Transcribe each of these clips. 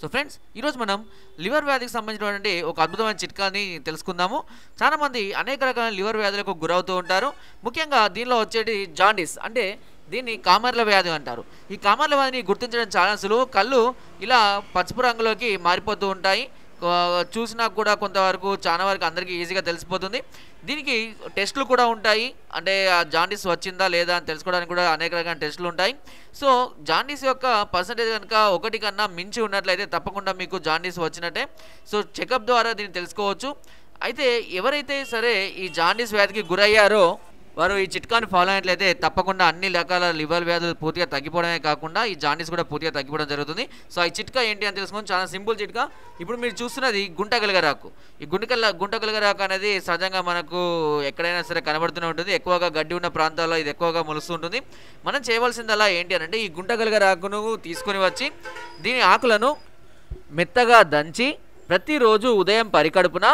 So friends ఈరోజు మనం liver వ్యాధికి సంబంధించినటువంటి ఒక అద్భుతమైన చిట్కాని తెలుసుకుందాము. చాలామంది అనేక రకాల లివర్ వ్యాధులకు గురవుతూ ఉంటారు. ముఖ్యంగా దీనిలో వచ్చేటి జాండీస్ అంటే దీన్ని కామర్ల వ్యాధి అంటారు. ఈ కామర్ల వ్యాధిని గుర్తించడం చాలా సులువు. కళ్ళు ఇలా పసుపు రంగులోకి మారిపోతూ ఉంటాయి. చూసినా కూడా కొంతవరకు చాలా వరకు అందరికీ ఈజీగా తెలిసిపోతుంది. దీనికి టెస్టులు కూడా ఉంటాయి. అంటే ఆ జాండీస్ వచ్చిందా లేదా అని తెలుసుకోవడానికి కూడా అనేక రకాల టెస్టులు ఉంటాయి. సో జాండీస్ యొక్క పర్సంటేజ్ కనుక ఒకటి కన్నా మించి ఉన్నట్లయితే తప్పకుండా మీకు జాండీస్ వచ్చినట్టే. సో చెకప్ ద్వారా దీన్ని తెలుసుకోవచ్చు. అయితే ఎవరైతే సరే ఈ జాండీస్ వ్యాధికి గురయ్యారో వారు ఈ చిట్కాను ఫాలో అయినట్లయితే తప్పకుండా అన్ని రకాల లివర్ వ్యాధులు పూర్తిగా తగ్గిపోవడమే కాకుండా ఈ జాండీస్ కూడా పూర్తిగా తగ్గిపోవడం జరుగుతుంది. సో ఈ చిట్కా ఏంటి అని తెలుసుకొని చాలా సింపుల్ చిట్కా. ఇప్పుడు మీరు చూస్తున్నది గుంట గలగరాకు ఈ గుంటకల్ల గుంట గలగరాకు అనేది సహజంగా మనకు ఎక్కడైనా సరే కనబడుతూనే ఉంటుంది. ఎక్కువగా గడ్డి ఉన్న ప్రాంతాల్లో ఇది ఎక్కువగా మొలుస్తూ ఉంటుంది. మనం చేయవలసిందల్లా ఏంటి అని అంటే ఈ గుంట గలగరాకును తీసుకొని వచ్చి దీని ఆకులను మెత్తగా దంచి ప్రతిరోజు ఉదయం పరికడుపున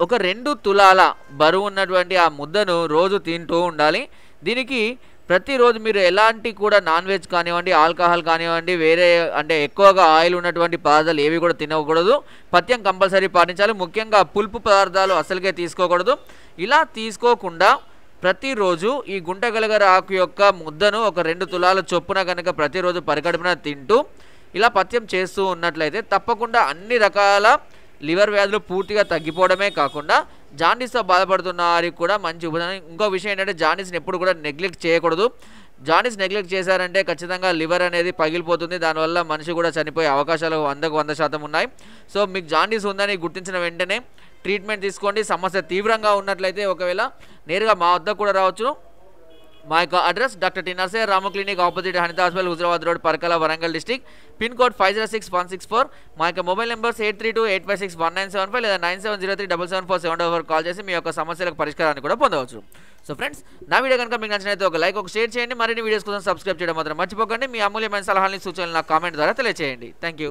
ఒక రెండు తులాల బరువు ఉన్నటువంటి ఆ ముద్దను రోజు తింటూ ఉండాలి. దీనికి ప్రతిరోజు మీరు ఎలాంటి కూడా నాన్ వెజ్ కానివ్వండి ఆల్కహాల్ కానివ్వండి వేరే అంటే ఎక్కువగా ఆయిల్ ఉన్నటువంటి పదార్థాలు ఏవి కూడా తినకూడదు. పథ్యం కంపల్సరీ పాటించాలి. ముఖ్యంగా పులుపు పదార్థాలు అసలుకే తీసుకోకూడదు. ఇలా తీసుకోకుండా ప్రతిరోజు ఈ గుంటగలగర ఆకు యొక్క ముద్దను ఒక రెండు తులాల చొప్పున కనుక ప్రతిరోజు పరికడుపున తింటూ ఇలా పథ్యం చేస్తూ ఉన్నట్లయితే తప్పకుండా అన్ని రకాల లివర్ వ్యాధులు పూర్తిగా తగ్గిపోవడమే కాకుండా జాండీస్తో బాధపడుతున్న వారికి కూడా మంచి ఉపదానం ఇంకో విషయం ఏంటంటే జాండీస్ని ఎప్పుడు కూడా నెగ్లెక్ట్ చేయకూడదు. జాండీస్ నెగ్లెక్ట్ చేశారంటే ఖచ్చితంగా లివర్ అనేది పగిలిపోతుంది. దానివల్ల మనిషి కూడా చనిపోయే అవకాశాలు వందకు వంద శాతం ఉన్నాయి. సో మీకు జాండీస్ ఉందని గుర్తించిన వెంటనే ట్రీట్మెంట్ తీసుకోండి. సమస్య తీవ్రంగా ఉన్నట్లయితే ఒకవేళ నేరుగా మా వద్దకు కూడా రావచ్చు. మా యొక్క address doctor T Narsaiah Rama clinic opposite Hanitha hospital Huzurabad road Parakala Warangal district pin code five zero six one six four మా యొక్క mobile numbers eight three two eight five six one nine seven five లేదా nine seven zero three double seven four seven four call చేసి మీ యొక్క సమస్యలకు పరిష్కారాన్ని కూడా పొందవచ్చు. సో ఫ్రెండ్స్ నా వీడియో కనుక మీకు నచ్చినైతే ఒక లైక్ ఒక షేర్ చేయండి. మరిన్ని వీడియోస్ కోసం సబ్స్క్రైబ్ చేయడం మాత్రం మర్చిపోకండి. మీ అమూల్యమైన సలహాలని సూచనలు నా కామెంట్ ద్వారా తెలియజేయండి థ్యాంక్ యూ